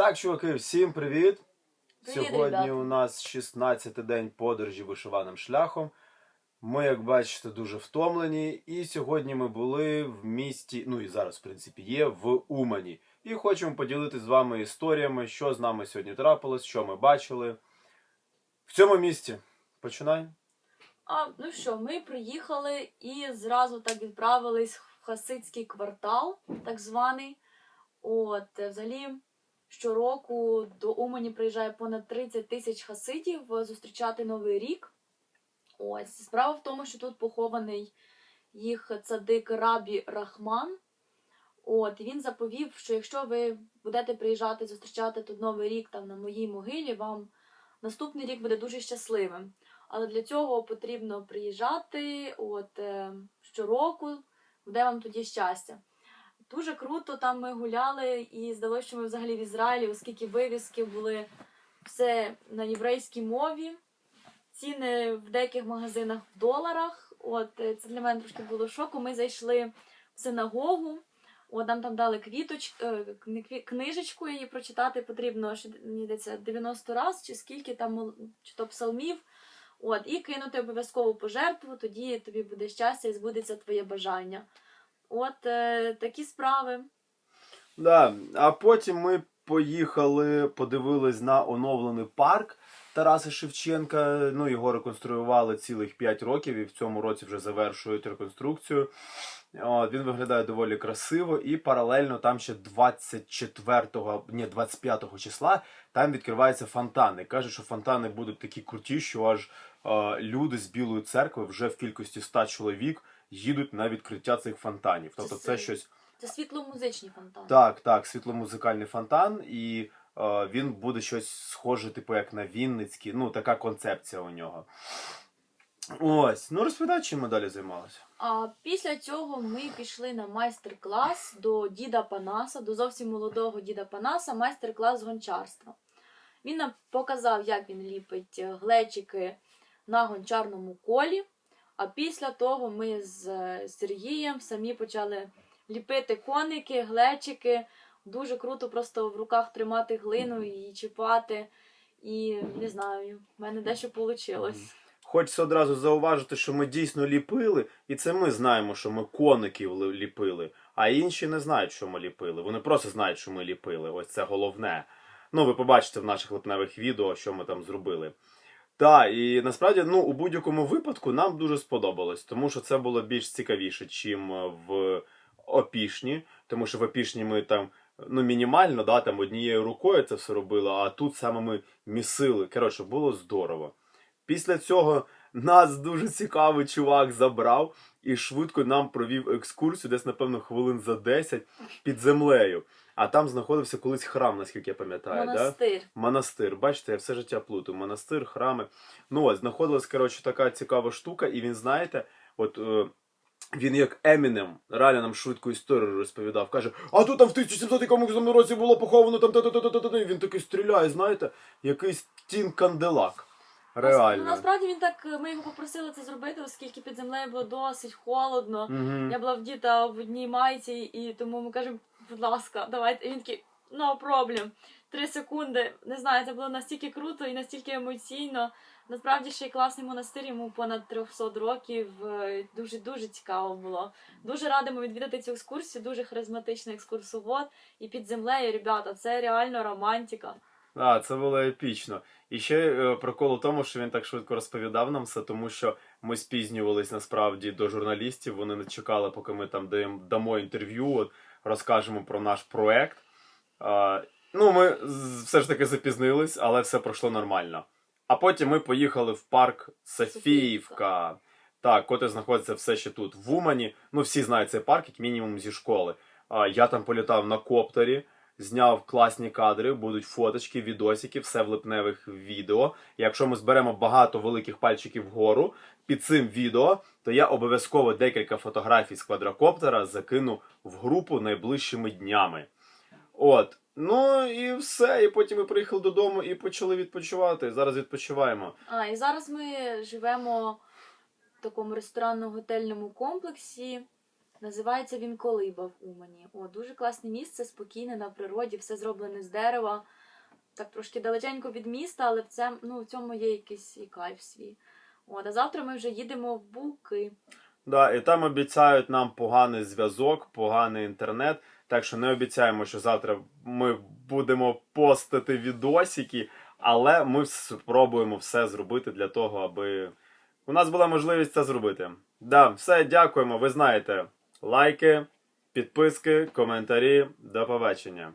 Так, чуваки, всім привіт! Привіт, Сьогодні ребята. у нас 16-й день подорожі вишиваним шляхом. Ми, як бачите, дуже втомлені. І сьогодні ми були в місті, ну і зараз, в принципі, є в Умані. І хочемо поділитися з вами історіями, що з нами сьогодні трапилось, що ми бачили. В цьому місті. Починай. А, ну що, ми приїхали і зразу так відправились в хасидський квартал, так званий. От, е, взагалі, щороку до Умані приїжджає понад 30 тисяч хасидів е, зустрічати Новий рік. Ось, справа в тому, що тут похований їх цадик Рабі Рахман. От, він заповів, що якщо ви будете приїжджати зустрічати тут Новий рік там на моїй могилі, вам наступний рік буде дуже щасливим. Але для цього потрібно приїжджати от, е, щороку, буде вам тоді щастя. Дуже круто там ми гуляли, і здалося, що ми взагалі в Ізраїлі, оскільки вивіски були все на єврейській мові. Ціни в деяких магазинах в доларах. От е, це для мене трошки було шоку. Ми зайшли в синагогу. От нам там дали квіточ, е, книжечку, її прочитати потрібно мені здається, 90 разів, чи скільки там чи то псалмів. От, і кинути обов'язкову пожертву, тоді тобі буде щастя і збудеться твоє бажання. От е, такі справи. Да. А потім ми поїхали, подивились на оновлений парк Тараса Шевченка. Ну, його реконструювали цілих 5 років і в цьому році вже завершують реконструкцію. От, він виглядає доволі красиво, і паралельно там ще 24-го, ні, 25-го числа там відкриваються фонтани. Кажуть, що фонтани будуть такі круті, що аж е, люди з Білої церкви вже в кількості 100 чоловік їдуть на відкриття цих фонтанів. Тобто це щось Це світломузичні фонтани. так, так, світломузикальний фонтан, і е, він буде щось схоже, типу, як на Вінницький. Ну, така концепція у нього. Ось, ну розповідай, чим ми далі займалися. А після цього ми пішли на майстер-клас до діда Панаса, до зовсім молодого діда Панаса, майстер-клас з гончарства. Він нам показав, як він ліпить е, глечики на гончарному колі. А після того ми з е, Сергієм самі почали ліпити коники, глечики. Дуже круто просто в руках тримати глину і чіпати. І не знаю, в мене дещо вийшло. Хочеться одразу зауважити, що ми дійсно ліпили, і це ми знаємо, що ми коників ліпили, а інші не знають, що ми ліпили. Вони просто знають, що ми ліпили. Ось це головне. Ну, ви побачите в наших липневих відео, що ми там зробили. Так, і насправді, ну, у будь-якому випадку нам дуже сподобалось, тому що це було більш цікавіше, чим е, в опішні, тому що в опішні ми там. Ну, мінімально, да, там однією рукою це все робили, а тут саме ми місили. Коротше, було здорово. Після цього нас дуже цікавий чувак забрав і швидко нам провів екскурсію, десь, напевно, хвилин за 10 під землею. А там знаходився колись храм, наскільки я пам'ятаю. Да? Монастир. Монастир. Бачите, я все життя плутаю. Монастир, храми. Ну ось, знаходилась, коротше, така цікава штука, і він, знаєте, от. Е, він як Емінем реально нам швидку історію розповідав. Каже, а тут там в 1700 якомусь році було поховано там та та та та та І він такий стріляє, знаєте, якийсь тін канделак. Реально. Ну, насправді він так, ми його попросили це зробити, оскільки під землею було досить холодно. Мгм. Я була в діта в одній майці, і тому ми кажемо, будь ласка, давайте. І він такий, no problem. Три секунди. Не знаю, це було настільки круто і настільки емоційно. Насправді ще й класний монастир, йому понад 300 років. е, Дуже дуже цікаво було. Дуже радимо відвідати цю екскурсію, дуже харизматичний екскурсовод. І під землею, ребята, це реально романтика. А, це було епічно. І ще е, прикол у тому, що він так швидко розповідав нам все, тому що ми спізнювались насправді до журналістів. Вони не чекали, поки ми там даємо, дамо інтерв'ю, от, розкажемо про наш проект. А, ну, ми все ж таки запізнились, але все пройшло нормально. А потім ми поїхали в парк Софіївка. Так, котрий знаходиться все ще тут, в Умані. Ну, всі знають цей парк, як мінімум зі школи. А, я там політав на коптері зняв класні кадри, будуть фоточки, відосики, все в липневих відео. Якщо ми зберемо багато великих пальчиків вгору під цим відео, то я обов'язково декілька фотографій з квадрокоптера закину в групу найближчими днями. От. Ну і все. І потім ми приїхали додому і почали відпочивати. Зараз відпочиваємо. А, і зараз ми живемо в такому ресторанно-готельному комплексі. Називається він Колиба в Умані. О, дуже класне місце, спокійне на природі, все зроблене з дерева. Так трошки далеченько від міста, але в, цем, ну, в цьому є якийсь і кайф свій. От, а завтра ми вже їдемо в Буки. Да, і там обіцяють нам поганий зв'язок, поганий інтернет. Так що не обіцяємо, що завтра ми будемо постити відосики, але ми спробуємо все зробити для того, аби у нас була можливість це зробити. Да, все, дякуємо. Ви знаєте, лайки, підписки, коментарі. До побачення.